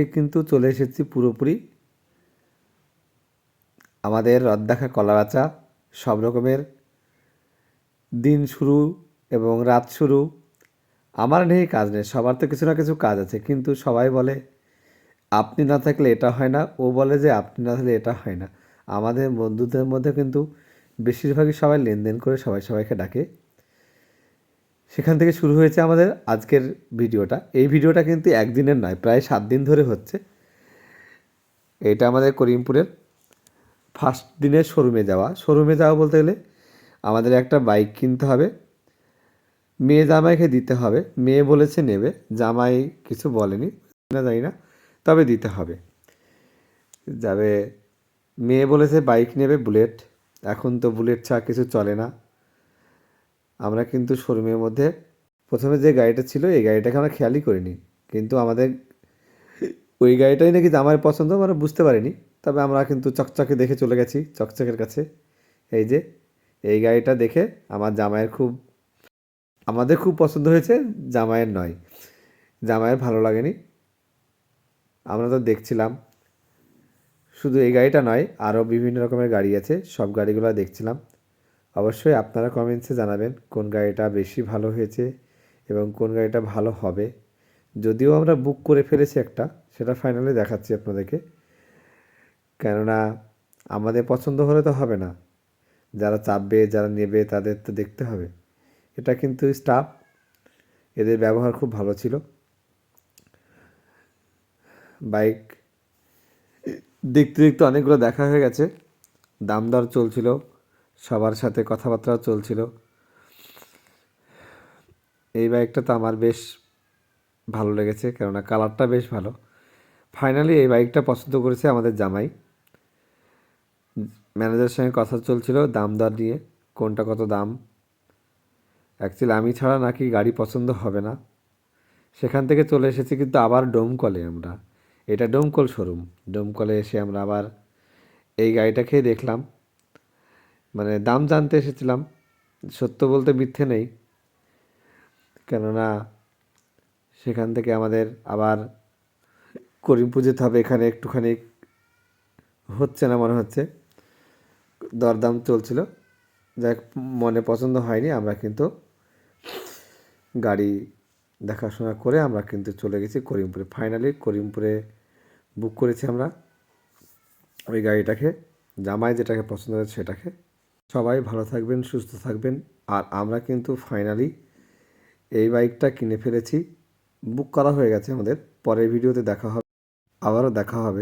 আজকে কিন্তু চলে এসেছি পুরোপুরি আমাদের রদ্দাখা কলাবাচা, সব রকমের দিন শুরু এবং রাত শুরু। আমার নেই কাজ নেই, সবার তো কিছু না কিছু কাজ আছে, কিন্তু সবাই বলে, আপনি না থাকলে এটা হয় না। ও বলে যে, আপনি না থাকলে এটা হয় না। আমাদের বন্ধুদের মধ্যে কিন্তু বেশিরভাগই সবাই লেনদেন করে সবাই সবাইকে ডাকে। সেখান থেকে শুরু হয়েছে আমাদের আজকের ভিডিওটা। এই ভিডিওটা কিন্তু একদিনের নয়, প্রায় সাত দিন ধরে হচ্ছে। এটা আমাদের করিমপুরের ফার্স্ট দিনের শোরুমে যাওয়া। শোরুমে যাওয়া বলতে গেলে আমাদের একটা বাইক কিনতে হবে। মেয়ে জামাইকে দিতে হবে। মেয়ে বলেছে নেবে। জামাই কিছু বলেনি, না জানি না, তবে দিতে হবে। যাবে, মেয়ে বলেছে বাইক নেবে বুলেট এখন তো বুলেট ছাড়া কিছু চলে না। আমরা কিন্তু শোরুমের মধ্যে প্রথমে যে গাড়িটা ছিল, এই গাড়িটাকে আমরা খেয়ালই করিনি। কিন্তু আমাদের ওই গাড়িটাই নাকি জামাইয়ের পছন্দ, আমরা বুঝতে পারিনি। তবে আমরা কিন্তু চকচকে দেখে চলে গেছি, চকচকের কাছে। এই যে, এই গাড়িটা দেখে আমার জামাইয়ের খুব, আমাদের খুব পছন্দ হয়েছে, জামাইয়ের নয়। জামাইয়ের ভালো লাগেনি। আমরা তো দেখছিলাম। শুধু এই গাড়িটা নয়, আরও বিভিন্ন রকমের গাড়ি আছে, সব গাড়িগুলো দেখছিলাম। অবশ্যই আপনারা কমেন্টসে জানাবেন কোন গাড়িটা বেশি ভালো হয়েছে এবং কোন গাড়িটা ভালো হবে। যদিও আমরা বুক করে ফেলেছি একটা, সেটা ফাইনালি দেখাচ্ছি আপনাদেরকে। কেননা আমাদের পছন্দ হলে তো হবে না। যারা চাপবে, যারা নেবে তাদের তো দেখতে হবে। এটা কিন্তু স্টাফ এদের ব্যবহার খুব ভালো ছিল। বাইক দেখতে দেখতে অনেকগুলো দেখা হয়ে গেছে। দাম দর চলছিল। সবার সাথে কথাবার্তাও চলছিল। এই বাইকটা তো আমার বেশ ভালো লেগেছে, কেননা কালারটা বেশ ভালো। ফাইনালি এই বাইকটা পছন্দ করেছে আমাদের জামাই। ম্যানেজারের সঙ্গে কথা চলছিল দাম দর নিয়ে, কোনটা কত দাম। অ্যাকচুয়ালি আমি ছাড়া নাকি গাড়ি পছন্দ হবে না। সেখান থেকে চলে এসেছি কিন্তু আবার ডোমকলে আমরা। এটা ডোমকল শোরুম। ডোমকলে এসে আমরা আবার এই গাড়িটাকে দেখলাম। মানে দাম জানতে এসেছিলাম। সত্য বলতে মিথ্যে নেই। কেননা সেখান থেকে আমাদের আবার করিমপুর যেতে হবে এখানে একটুখানি। হচ্ছে না মনে হচ্ছে। দরদাম চলছিল। যাক, মনে পছন্দ হয়নি। আমরা কিন্তু গাড়ি দেখাশোনা করে আমরা কিন্তু চলে গেছি করিমপুরে। ফাইনালি করিমপুরে বুক করেছি আমরা। ওই গাড়িটাকে, জামাই যেটাকে পছন্দ হয়েছে সেটাকে। সবাই ভালো থাকবেন, সুস্থ থাকবেন। আর আমরা কিন্তু ফাইনালি এই বাইকটা কিনে ফেলেছি। বুক করা হয়ে গেছে আমাদের। পরের ভিডিওতে দেখা হবে। আবারও দেখা হবে।